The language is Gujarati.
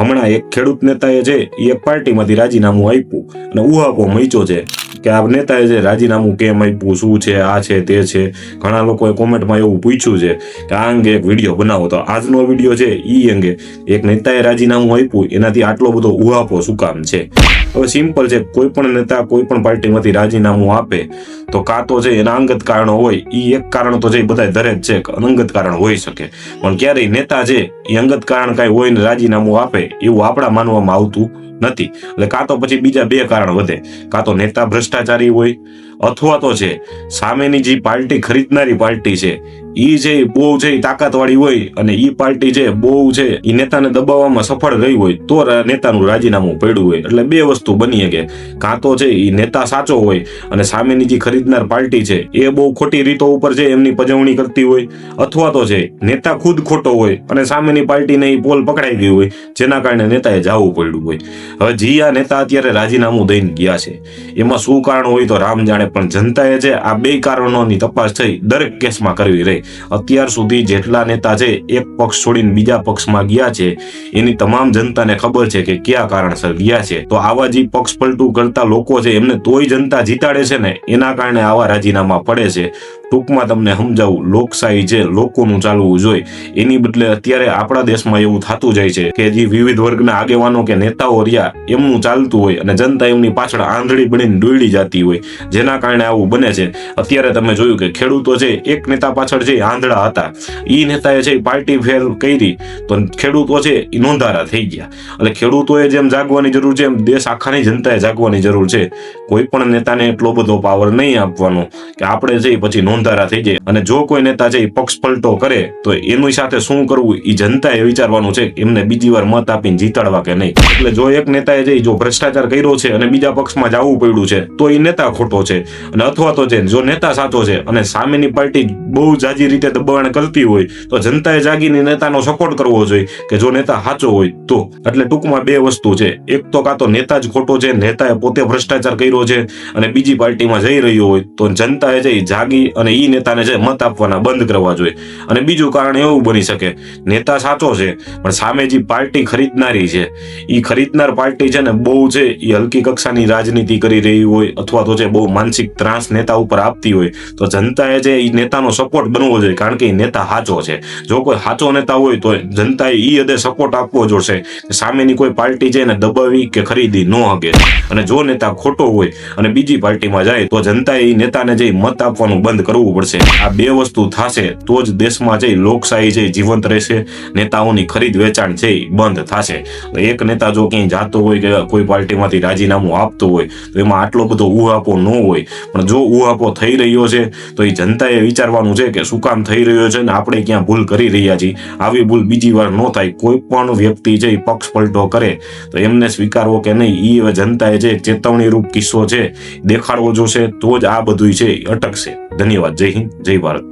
હમણાં એક ખેડૂત નેતાએ છે એ પાર્ટીમાંથી રાજીનામું આપ્યું અને ઉહાપો મચ્યો છે. કે આ નેતાએ જે રાજીનામું કેમ આપ્યું, શું છે, આ છે, તે છે, ઘણા લોકોએ કોમેન્ટમાં એવું પૂછ્યું છે કે આ અંગે એક વીડિયો બનાવો. તો આજનો વીડિયો છે એ અંગે એક નેતાએ રાજીનામું આપ્યું, એનાથી આટલો બધો ઉહાપો શું કામ છે? હવે સિમ્પલ છે કોઈ પણ નેતા કોઈ પણ પાર્ટીમાંથી રાજીનામું આપે, તો કાં તો છે એના અંગત કારણો હોય એ એક કારણ તો છે બધા ધરે જ છે અનંગત કારણ હોઈ શકે. પણ ક્યારેય નેતા છે એ અંગત કારણ કાંઈ હોય ને રાજીનામું આપે, એવું આપણા માનવામાં આવતું નથી. એટલે કાં તો પછી બીજા બે કારણ વધે. કાં તો નેતા ભ્રષ્ટાચારી હોય, અથવા તો છે, સામેની જે પાર્ટી, ખરીદનારી પાર્ટી છે ઈ છે બહુ છે ઈ તાકાતવાળી હોય અને ઈ પાર્ટી છે બહુ છે ઈ નેતાને દબાવવામાં સફળ રહી હોય, તો નેતાનું રાજીનામું પડ્યું હોય. એટલે બે વસ્તુ બની શકે. કાં તો છે ઈ નેતા સાચો હોય અને સામેની જે ખરીદનાર પાર્ટી છે, એ બહુ ખોટી રીતો ઉપર છે એમની પજવણી કરતી હોય, અથવા તો છે નેતા ખુદ ખોટો હોય અને સામેની પાર્ટીને ઈ પોલ પકડાઈ ગઈ હોય, જેના કારણે નેતાએ જાવું પડ્યું હોય. હવે જી આ નેતા અત્યારે રાજીનામું દઈને ગયા છે. એમાં શું કારણ હોય તો રામ જાણે પણ જનતાએ છે આ બે કારણોની તપાસ થઈ દરેક કેસમાં કરવી રહી. અત્યાર સુધી જેટલા નેતા છે, એક પક્ષ છોડીને બીજા પક્ષમાં ગયા છે. એની તમામ જનતાને ખબર છે કે કયા કારણસર ગયા છે. તો આવા જે પક્ષ પલટું કરતા લોકો છે, એમને તોય જનતા જીતાડે છે ને? એના કારણે આવા રાજીનામા પડે છે. ટૂંકમાં તમને સમજાવું લોકશાહી છે લોકોનું ચાલવું જોઈએ, એની બદલે અત્યારે આપણા દેશમાં એવું થતું જાય છે કે જે વિવિધ વર્ગના આગેવાનો કે નેતાઓ રહ્યા, એમનું ચાલતું હોય અને જનતા એમની પાછળ આંધળી બનીને દોડી જતી હોય, જેના કારણે આવું બને છે. અત્યારે તમે જોયું કે ખેડૂતો છે, એક નેતા પાછળ એ આંધળા હતા એ નેતાએ છે પાર્ટી ફેર કરી, તો ખેડૂતો છે એ નોંધારા થઈ ગયા. એટલે ખેડૂતોએ જેમ જાગવાની જરૂર છે, એમ દેશ આખાની જનતાએ જાગવાની જરૂર છે. કોઈ પણ નેતાને એટલો બધો પાવર નહીં આપવાનો, કે આપણે છે પછી પછી નોંધારા થઈ જાય. અને જો કોઈ નેતા છે એ પક્ષ પલટો કરે, તો એની સાથે શું કરવું એ જનતાએ વિચારવાનું છે. એમને બીજી વાર મત આપીને જીતાડવા કે નહીં. એટલે જો એક નેતાએ છે જો ભ્રષ્ટાચાર કર્યો છે અને બીજા પક્ષમાં જવું પડ્યું છે, તો એ નેતા ખોટો છે. અને અથવા તો છે જો નેતા સાચો છે અને સામેની પાર્ટી બહુ જાજી રીતે દબાણ કરતી હોય, તો જનતાએ જાગીને નેતાનો સપોર્ટ કરવો જોઈએ કે જો નેતા સાચો હોય, તો. એટલે ટૂંકમાં બે વસ્તુ છે. એક તો કાં તો નેતા જ ખોટો છે, નેતાએ પોતે ભ્રષ્ટાચાર કર્યો છે અને બીજી પાર્ટીમાં જઈ રહ્યો હોય, તો જનતાએ છે જાગી અને ઈ નેતાને છે મત આપવાના બંધ કરવા જોઈએ. અને બીજું કારણ એવું બની શકે, નેતા સાચો છે, પણ સામે જે પાર્ટી ખરીદનારી છે એ ખરીદનાર પાર્ટી છે ને બહુ છે એ હલકી કક્ષાની રાજનીતિ કરી રહી હોય, અથવા તો છે બહુ માનસિક ત્રાસ નેતા ઉપર આપતી હોય, તો જનતાએ છે એ નેતાનો સપોર્ટ બનવો જોઈએ, કારણ કે એ નેતા સાચો છે. જો કોઈ સાચો નેતા હોય, તો જનતાએ એ હદે સપોર્ટ આપવો જોશે સામેની કોઈ પાર્ટી છે એને દબાવી કે ખરીદી ન હકે. અને જો નેતા ખોટો હોય અને બીજી પાર્ટીમાં જાય, તો જનતાએ એ નેતાને જઈ મત આપવાનું બંધ કરવું પડશે. આ બે વસ્તુ થશે, તો જ દેશમાં જઈ લોકશાહી છે જીવંત રહેશે, નેતાઓની ખરીદ વેચાણ છે એ બંધ થશે. એક નેતા જો ક્યાંય જાતો હોય કે કોઈ પાર્ટીમાંથી રાજીનામું આપતો હોય, તો એમાં આટલો બધો ઉહાપો ન હોય. પણ જો ઉહાપો થઈ રહ્યો છે, તો એ જનતાએ વિચારવાનું છે કે શું કામ થઈ રહ્યો છે ને આપણે ક્યાં ભૂલ કરી રહ્યા છીએ. આવી ભૂલ બીજી વાર ન થાય, કોઈ પણ વ્યક્તિ જે પક્ષ પલટો કરે, તો એમને સ્વીકારવો કે નહીં એ જનતાએ જે એક ચેતવણી રૂપ કિસ્સો છે, દેખાડવો જોશે તો જ આ બધું છે અટકશે. ધન્યવાદ. જય હિન્દ. જય ભારત.